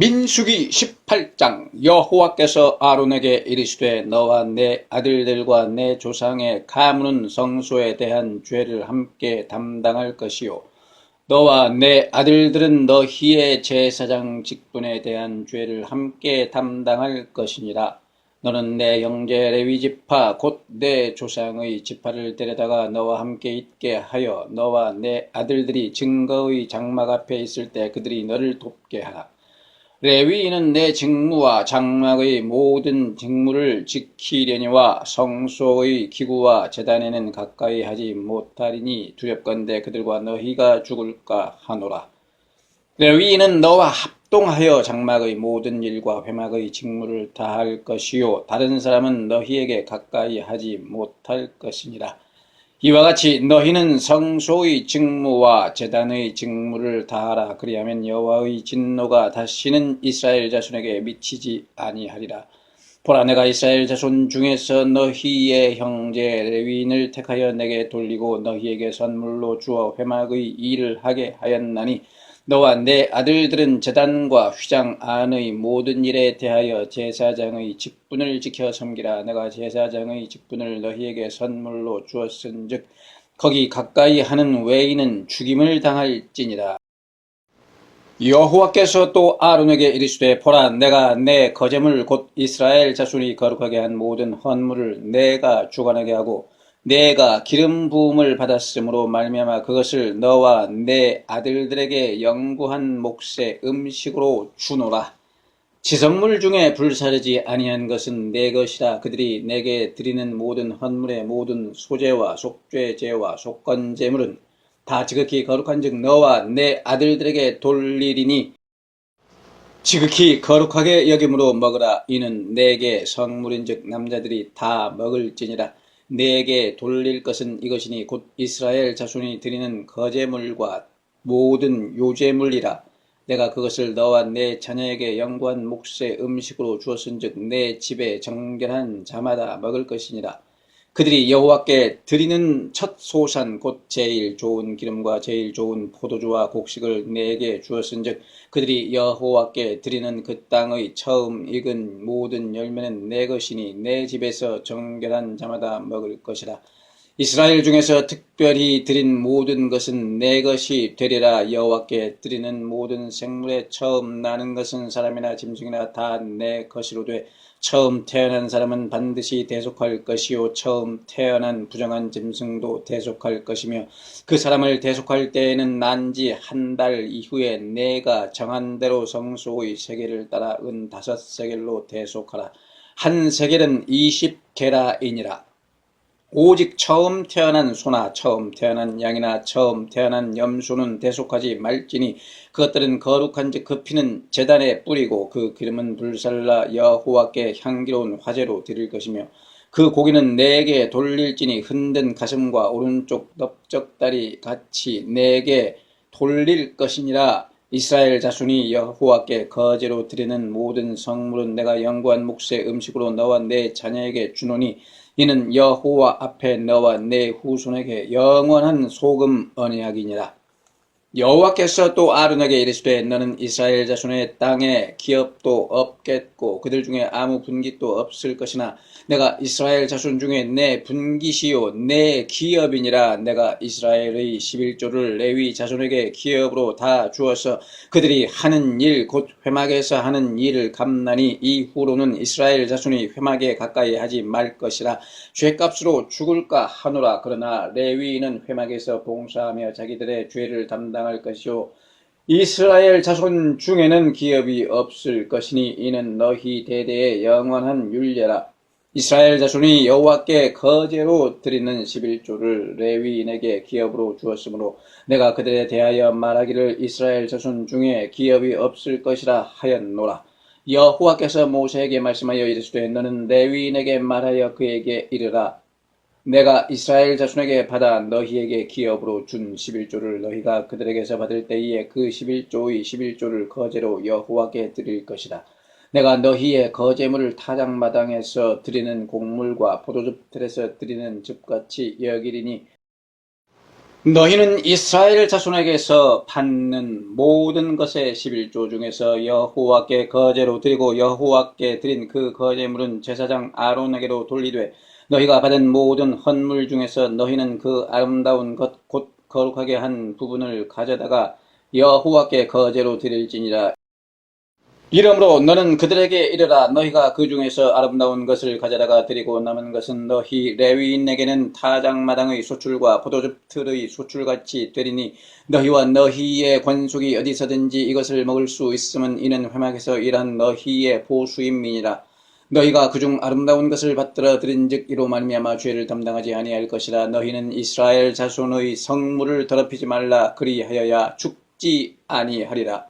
민수기 18장 여호와께서 아론에게 이르시되 너와 내 아들들과 내 조상의 가문은 성소에 대한 죄를 함께 담당할 것이요. 너와 내 아들들은 너희의 제사장 직분에 대한 죄를 함께 담당할 것이니라. 너는 내 형제 레위 지파 곧 내 조상의 지파를 데려다가 너와 함께 있게 하여 너와 내 아들들이 증거의 장막 앞에 있을 때 그들이 너를 돕게 하라 레위인은 내 직무와 장막의 모든 직무를 지키려니와 성소의 기구와 재단에는 가까이 하지 못하리니 두렵건대 그들과 너희가 죽을까 하노라. 레위인은 너와 합동하여 장막의 모든 일과 회막의 직무를 다할 것이요 다른 사람은 너희에게 가까이 하지 못할 것이니라. 이와 같이 너희는 성소의 직무와 재단의 직무를 다하라. 그리하면 여호와의 진노가 다시는 이스라엘 자손에게 미치지 아니하리라. 보라 내가 이스라엘 자손 중에서 너희의 형제 레위인을 택하여 내게 돌리고 너희에게 선물로 주어 회막의 일을 하게 하였나니 너와 내 아들들은 재단과 휘장 안의 모든 일에 대하여 제사장의 직분을 지켜 섬기라. 내가 제사장의 직분을 너희에게 선물로 주었은즉 거기 가까이 하는 외인은 죽임을 당할지니라. 여호와께서 또 아론에게 이르시되 보라 내가 내 거제물 곧 이스라엘 자손이 거룩하게 한 모든 헌물을 내가 주관하게 하고 내가 기름 부음을 받았으므로 말미암아 그것을 너와 내 아들들에게 영구한 몫의 음식으로 주노라. 지성물 중에 불사르지 아니한 것은 내 것이라. 그들이 내게 드리는 모든 헌물의 모든 소재와 속죄제와 속건제물은 다 지극히 거룩한즉 너와 내 아들들에게 돌리리니 지극히 거룩하게 여김으로 먹으라. 이는 내게 성물인즉 남자들이 다 먹을지니라 내게 돌릴 것은 이것이니 곧 이스라엘 자손이 드리는 거제물과 모든 요제물이라. 내가 그것을 너와 내 자녀에게 영구한 몫의 음식으로 주었은즉 내 집에 정결한 자마다 먹을 것이니라 그들이 여호와께 드리는 첫 소산 곧 제일 좋은 기름과 제일 좋은 포도주와 곡식을 내게 주었은즉 그들이 여호와께 드리는 그 땅의 처음 익은 모든 열매는 내 것이니 내 집에서 정결한 자마다 먹을 것이라 이스라엘 중에서 특별히 드린 모든 것은 내 것이 되리라. 여호와께 드리는 모든 생물에 처음 나는 것은 사람이나 짐승이나 다 내 것이로 돼 처음 태어난 사람은 반드시 대속할 것이요. 처음 태어난 부정한 짐승도 대속할 것이며 그 사람을 대속할 때에는 난지 한 달 이후에 내가 정한 대로 성소의 세계를 따라 은 다섯 세겔로 대속하라. 한 세겔은 이십 게라이니라 오직 처음 태어난 소나 처음 태어난 양이나 처음 태어난 염소는 대속하지 말지니 그것들은 거룩한즉 그 피는 제단에 뿌리고 그 기름은 불살라 여호와께 향기로운 화제로 드릴 것이며 그 고기는 내게 돌릴지니 흔든 가슴과 오른쪽 넓적다리 같이 내게 돌릴 것이니라 이스라엘 자손이 여호와께 거제로 드리는 모든 성물은 내가 영구한 몫의 음식으로 너와 내 자녀에게 주노니 이는 여호와 앞에 너와 내 후손에게 영원한 소금 언약이니라. 여호와께서 또 아론에게 이르시되 너는 이스라엘 자손의 땅에 기업도 없겠고 그들 중에 아무 분깃도 없을 것이나 내가 이스라엘 자손 중에 내 분깃이요 내 기업이니라. 내가 이스라엘의 11조를 레위 자손에게 기업으로 다 주어서 그들이 하는 일 곧 회막에서 하는 일을 감나니 이후로는 이스라엘 자손이 회막에 가까이 하지 말 것이라. 죄값으로 죽을까 하노라. 그러나 레위인은 회막에서 봉사하며 자기들의 죄를 담당 할 것이요 이스라엘 자손 중에는 기업이 없을 것이니 이는 너희 대대의 영원한 율례라 이스라엘 자손이 여호와께 거제로 드리는 11조를 레위인에게 기업으로 주었으므로 내가 그들에 대하여 말하기를 이스라엘 자손 중에 기업이 없을 것이라 하였노라. 여호와께서 모세에게 말씀하여 이르시되 너는 레위인에게 말하여 그에게 이르라. 내가 이스라엘 자손에게 받아 너희에게 기업으로 준 11조를 너희가 그들에게서 받을 때에 그 11조의 11조를 거제로 여호와께 드릴 것이다. 내가 너희의 거제물을 타작마당에서 드리는 곡물과 포도즙 틀에서 드리는 즙같이 여기리니 너희는 이스라엘 자손에게서 받는 모든 것의 11조 중에서 여호와께 거제로 드리고 여호와께 드린 그 거제물은 제사장 아론에게로 돌리되 너희가 받은 모든 헌물 중에서 너희는 그 아름다운 것 곧 거룩하게 한 부분을 가져다가 여호와께 거제로 드릴지니라. 이러므로 너는 그들에게 이르라. 너희가 그 중에서 아름다운 것을 가져다가 드리고 남은 것은 너희 레위인에게는 타작마당의 소출과 포도즙 틀의 소출같이 되리니 너희와 너희의 권속이 어디서든지 이것을 먹을 수 있으면 이는 회막에서 일한 너희의 보수임이니라 너희가 그중 아름다운 것을 받들어 들은즉 이로 말미암아 죄를 담당하지 아니할 것이라 너희는 이스라엘 자손의 성물을 더럽히지 말라 그리하여야 죽지 아니하리라